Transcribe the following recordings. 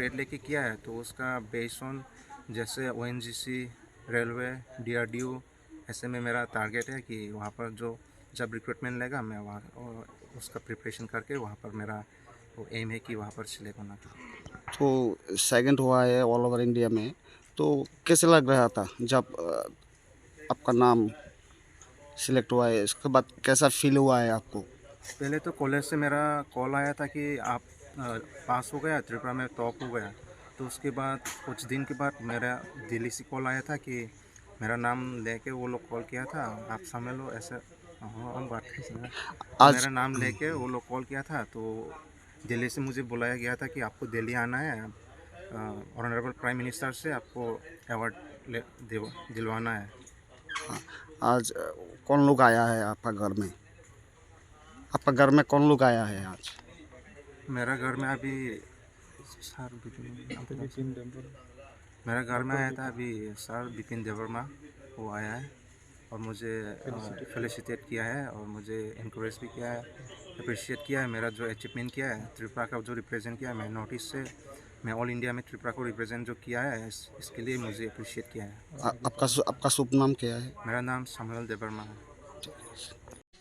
Trade लेके किया है तो उसका बेस ऑन जैसे ONGC railway D R D ऐसे में मेरा टारगेट है कि वहाँ पर जो जब रिक्रूटमेंट लेगा मैं वहाँ और उसका प्रिपरेशन करके वहाँ पर मेरा वो एम है कि वहाँ पर सिलेक्ट होना था तो सेकंड हुआ है ऑल ओवर इंडिया में तो कैसे लग रहा था जब आपका नाम सिलेक्ट हुआ है इसके बाद कैसा फील हुआ है आपको? पहले तो कॉलेज से मेरा कॉल आया था कि आप पास हो गया त्रिपुरा में टॉप हो गया। तो उसके बाद कुछ दिन के बाद मेरा दिल्ली से कॉल आया था कि मेरा नाम लेके वो लोग कॉल किया था आप समझ लो ऐसे हाँ, हम बात हैं। आज मेरा नाम लेके वो लोग कॉल किया था तो दिल्ली से मुझे बुलाया गया था कि आपको दिल्ली आना है ऑनरेबल प्राइम मिनिस्टर से आपको अवार्ड दिलवाना है आज कौन लोग आया है आपका घर में? आपका घर में कौन लोग आया है आज? मेरा घर में अभी सर बिपिन मेरा घर में आया था अभी सर बिपिन देवर्मा वो आया है और मुझे फेलिसिटेट किया है और मुझे इनक्रेज भी किया है अप्रिशिएट किया है मेरा जो अचीवमेंट किया है त्रिपुरा का जो रिप्रेजेंट किया है मैं नॉर्थ से मैं ऑल इंडिया में त्रिपुरा को रिप्रेजेंट जो किया है इस, इसके लिए मुझे अप्रिशिएट किया है। आ, आपका आपका शुभ नाम क्या है? मेरा नाम सामुएल देवर्मा है।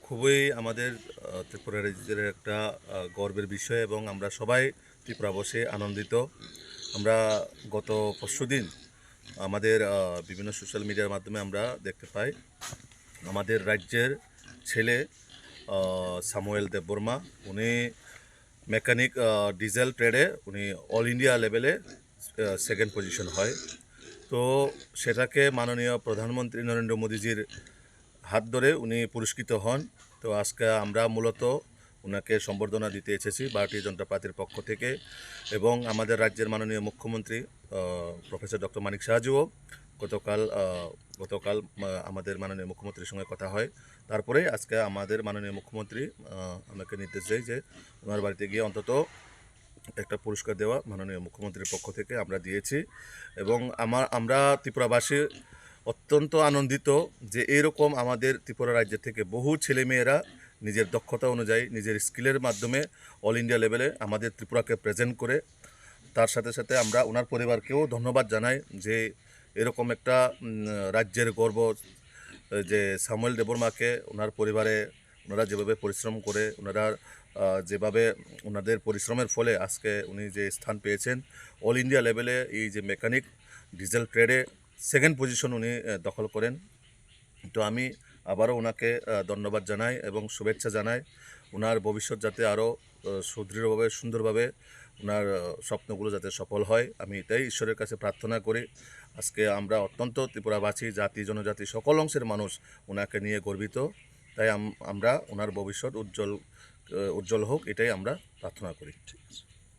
খুবই আমাদের ত্রিপুরা রাজ্যের একটা গর্বের বিষয় এবং আমরা সবাই ত্রিপুরা বসে আনন্দিত। আমরা গত পরশুদিন আমাদের বিভিন্ন সোশ্যাল মিডিয়ার মাধ্যমে আমরা দেখতে পাই আমাদের রাজ্যের ছেলে সামুয়েল দেববর্মা। উনি মেকানিক ডিজেল ট্রেডে উনি অল ইন্ডিয়া লেভেলে সেকেন্ড পজিশন হয়। তো সেটাকে মাননীয় প্রধানমন্ত্রী নরেন্দ্র মোদীজির হাত ধরে উনি পুরস্কৃত হন। তো আজকে আমরা মূলত ওনাকে সম্বর্ধনা দিতে এসেছি ভারতীয় জনতা পার্টির পক্ষ থেকে এবং আমাদের রাজ্যের মাননীয় মুখ্যমন্ত্রী প্রফেসর ডক্টর মানিক সাহাজুও গতকাল গতকাল আমাদের মাননীয় মুখ্যমন্ত্রীর সঙ্গে কথা হয়। তারপরে আজকে আমাদের মাননীয় মুখ্যমন্ত্রী আমাকে নির্দেশ দেয় যে ওনার বাড়িতে গিয়ে অন্তত একটা পুরস্কার দেওয়া মাননীয় মুখ্যমন্ত্রীর পক্ষ থেকে আমরা দিয়েছি। এবং আমার আমরা ত্রিপুরাবাসী অত্যন্ত আনন্দিত যে এরকম আমাদের ত্রিপুরা রাজ্য থেকে বহু ছেলেমেয়েরা নিজের দক্ষতা অনুযায়ী নিজের স্কিলের মাধ্যমে অল ইন্ডিয়া লেভেলে আমাদের ত্রিপুরাকে প্রেজেন্ট করে। তার সাথে সাথে আমরা ওনার পরিবারকেও ধন্যবাদ জানাই যে এরকম একটা রাজ্যের গর্ব, যে সামুয়েল দেবর্মাকে ওনার পরিবারে ওনারা যেভাবে পরিশ্রম করে ওনারা যেভাবে ওনাদের পরিশ্রমের ফলে আজকে উনি যে স্থান পেয়েছেন, অল ইন্ডিয়া লেভেলে এই যে মেকানিক, ডিজেল ট্রেডে সেকেন্ড পজিশন উনি দখল করেন। তো আমি আবারও ওনাকে ধন্যবাদ জানাই এবং শুভেচ্ছা জানাই। ওনার ভবিষ্যৎ যাতে আরও সুদৃঢ়ভাবে, সুন্দরভাবে ওনার স্বপ্নগুলো যাতে সফল হয়, আমি এটাই ঈশ্বরের কাছে প্রার্থনা করি। আজকে আমরা অত্যন্ত ত্রিপুরাবাসী, জাতি, জনজাতি সকল অংশের মানুষ ওনাকে নিয়ে গর্বিত। তাই আম- আমরা ওনার ভবিষ্যৎ উজ্জ্বল উজ্জ্বল হোক, এটাই আমরা প্রার্থনা করি।